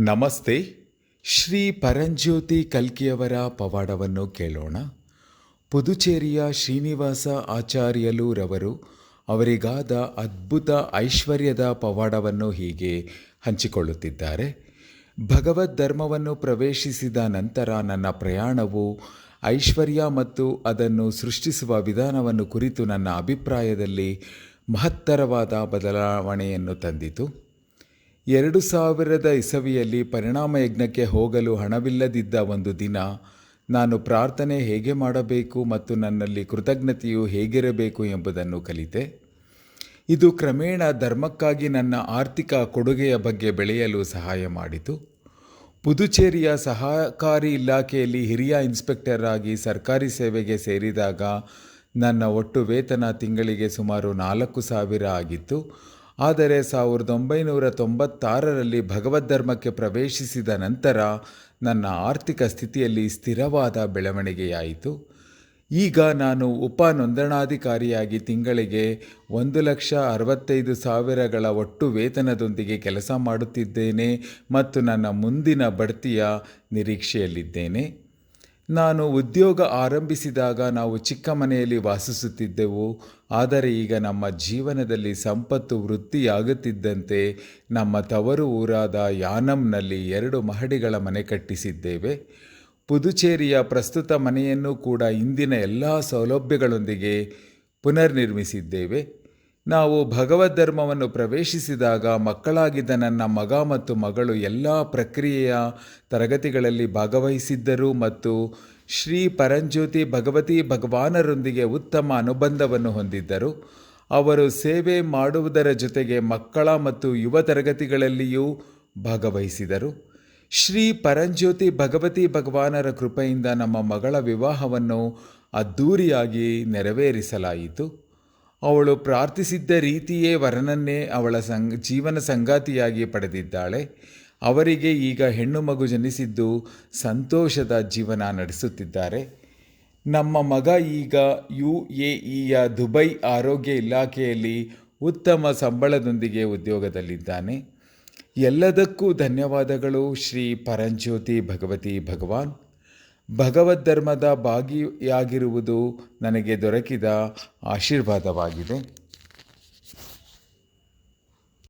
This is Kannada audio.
ನಮಸ್ತೆ. ಶ್ರೀ ಪರಂಜ್ಯೋತಿ ಕಲ್ಕಿಯವರ ಪವಾಡವನ್ನು ಕೇಳೋಣ. ಪುದುಚೇರಿಯ ಶ್ರೀನಿವಾಸ ಆಚಾರ್ಯಲೂರವರು ಅವರಿಗಾದ ಅದ್ಭುತ ಐಶ್ವರ್ಯದ ಪವಾಡವನ್ನು ಹೀಗೆ ಹಂಚಿಕೊಳ್ಳುತ್ತಿದ್ದಾರೆ. ಭಗವದ್ ಧರ್ಮವನ್ನು ಪ್ರವೇಶಿಸಿದ ನಂತರ ನನ್ನ ಪ್ರಯಾಣವು ಐಶ್ವರ್ಯ ಮತ್ತು ಅದನ್ನು ಸೃಷ್ಟಿಸುವ ವಿಧಾನವನ್ನು ಕುರಿತು ನನ್ನ ಅಭಿಪ್ರಾಯದಲ್ಲಿ ಮಹತ್ತರವಾದ ಬದಲಾವಣೆಯನ್ನು ತಂದಿತು. ಎರಡು ಸಾವಿರದ ಇಸವಿಯಲ್ಲಿ ಪರಿಣಾಮ ಯಜ್ಞಕ್ಕೆ ಹೋಗಲು ಹಣವಿಲ್ಲದಿದ್ದ ಒಂದು ದಿನ ನಾನು ಪ್ರಾರ್ಥನೆ ಹೇಗೆ ಮಾಡಬೇಕು ಮತ್ತು ನನ್ನಲ್ಲಿ ಕೃತಜ್ಞತೆಯು ಹೇಗಿರಬೇಕು ಎಂಬುದನ್ನು ಕಲಿತೆ. ಇದು ಕ್ರಮೇಣ ಧರ್ಮಕ್ಕಾಗಿ ನನ್ನ ಆರ್ಥಿಕ ಕೊಡುಗೆಯ ಬಗ್ಗೆ ಬೆಳೆಯಲು ಸಹಾಯ ಮಾಡಿತು. ಪುದುಚೇರಿಯ ಸಹಕಾರಿ ಇಲಾಖೆಯಲ್ಲಿ ಹಿರಿಯ ಇನ್ಸ್ಪೆಕ್ಟರ್ ಆಗಿ ಸರ್ಕಾರಿ ಸೇವೆಗೆ ಸೇರಿದಾಗ ನನ್ನ ಒಟ್ಟು ವೇತನ ತಿಂಗಳಿಗೆ ಸುಮಾರು ನಾಲ್ಕು ಸಾವಿರ ಆಗಿತ್ತು. ಆದರೆ ಸಾವಿರದ ಒಂಬೈನೂರ ತೊಂಬತ್ತಾರರಲ್ಲಿ ಭಗವದ್ಧರ್ಮಕ್ಕೆ ಪ್ರವೇಶಿಸಿದ ನಂತರ ನನ್ನ ಆರ್ಥಿಕ ಸ್ಥಿತಿಯಲ್ಲಿ ಸ್ಥಿರವಾದ ಬೆಳವಣಿಗೆಯಾಯಿತು. ಈಗ ನಾನು ಉಪ ನೋಂದಣಾಧಿಕಾರಿಯಾಗಿ ತಿಂಗಳಿಗೆ ಒಂದು ಲಕ್ಷ ಅರವತ್ತೈದು ಸಾವಿರಗಳ ಒಟ್ಟು ವೇತನದೊಂದಿಗೆ ಕೆಲಸ ಮಾಡುತ್ತಿದ್ದೇನೆ ಮತ್ತು ನನ್ನ ಮುಂದಿನ ಬಡ್ತಿಯ ನಿರೀಕ್ಷೆಯಲ್ಲಿದ್ದೇನೆ. ನಾನು ಉದ್ಯೋಗ ಆರಂಭಿಸಿದಾಗ ನಾವು ಚಿಕ್ಕ ಮನೆಯಲ್ಲಿ ವಾಸಿಸುತ್ತಿದ್ದೆವು. ಆದರೆ ಈಗ ನಮ್ಮ ಜೀವನದಲ್ಲಿ ಸಂಪತ್ತು ವೃತ್ತಿಯಾಗುತ್ತಿದ್ದಂತೆ ನಮ್ಮ ತವರು ಊರಾದ ಯಾನಂನಲ್ಲಿ ಎರಡು ಮಹಡಿಗಳ ಮನೆ ಕಟ್ಟಿಸಿದ್ದೇವೆ. ಪುದುಚೇರಿಯ ಪ್ರಸ್ತುತ ಮನೆಯನ್ನು ಕೂಡ ಇಂದಿನ ಎಲ್ಲ ಸೌಲಭ್ಯಗಳೊಂದಿಗೆ ಪುನರ್ನಿರ್ಮಿಸಿದ್ದೇವೆ. ನಾವು ಭಗವದ್ಧರ್ಮವನ್ನು ಪ್ರವೇಶಿಸಿದಾಗ ಮಕ್ಕಳಾಗಿದ್ದ ನನ್ನ ಮಗ ಮತ್ತು ಮಗಳು ಎಲ್ಲ ಪ್ರಕ್ರಿಯೆಯ ತರಗತಿಗಳಲ್ಲಿ ಭಾಗವಹಿಸಿದ್ದರು ಮತ್ತು ಶ್ರೀ ಪರಂಜ್ಯೋತಿ ಭಗವತಿ ಭಗವಾನರೊಂದಿಗೆ ಉತ್ತಮ ಅನುಬಂಧವನ್ನು ಹೊಂದಿದ್ದರು. ಅವರು ಸೇವೆ ಮಾಡುವುದರ ಜೊತೆಗೆ ಮಕ್ಕಳ ಮತ್ತು ಯುವ ತರಗತಿಗಳಲ್ಲಿಯೂ ಭಾಗವಹಿಸಿದರು. ಶ್ರೀ ಪರಂಜ್ಯೋತಿ ಭಗವತಿ ಭಗವಾನರ ಕೃಪೆಯಿಂದ ನಮ್ಮ ಮಗಳ ವಿವಾಹವನ್ನು ಅದ್ಧೂರಿಯಾಗಿ ನೆರವೇರಿಸಲಾಯಿತು. ಅವಳು ಪ್ರಾರ್ಥಿಸಿದ್ದ ರೀತಿಯೇ ವರನನ್ನೇ ಅವಳ ಸಂಗ, ಜೀವನ ಸಂಗಾತಿಯಾಗಿ ಪಡೆದಿದ್ದಾಳೆ. ಅವರಿಗೆ ಈಗ ಹೆಣ್ಣು ಮಗು ಜನಿಸಿದ್ದು ಸಂತೋಷದ ಜೀವನ ನಡೆಸುತ್ತಿದ್ದಾರೆ. ನಮ್ಮ ಮಗ ಈಗ ಯು ಎ ಇಯ ದುಬೈ ಆರೋಗ್ಯ ಇಲಾಖೆಯಲ್ಲಿ ಉತ್ತಮ ಸಂಬಳದೊಂದಿಗೆ ಉದ್ಯೋಗದಲ್ಲಿದ್ದಾನೆ. ಎಲ್ಲದಕ್ಕೂ ಧನ್ಯವಾದಗಳು ಶ್ರೀ ಪರಂಜ್ಯೋತಿ ಭಗವತಿ ಭಗವಾನ್. ಭಗವದ್ಧರ್ಮದ ಭಾಗಿಯಾಗಿರುವುದು ನನಗೆ ದೊರಕಿದ ಆಶೀರ್ವಾದವಾಗಿದೆ.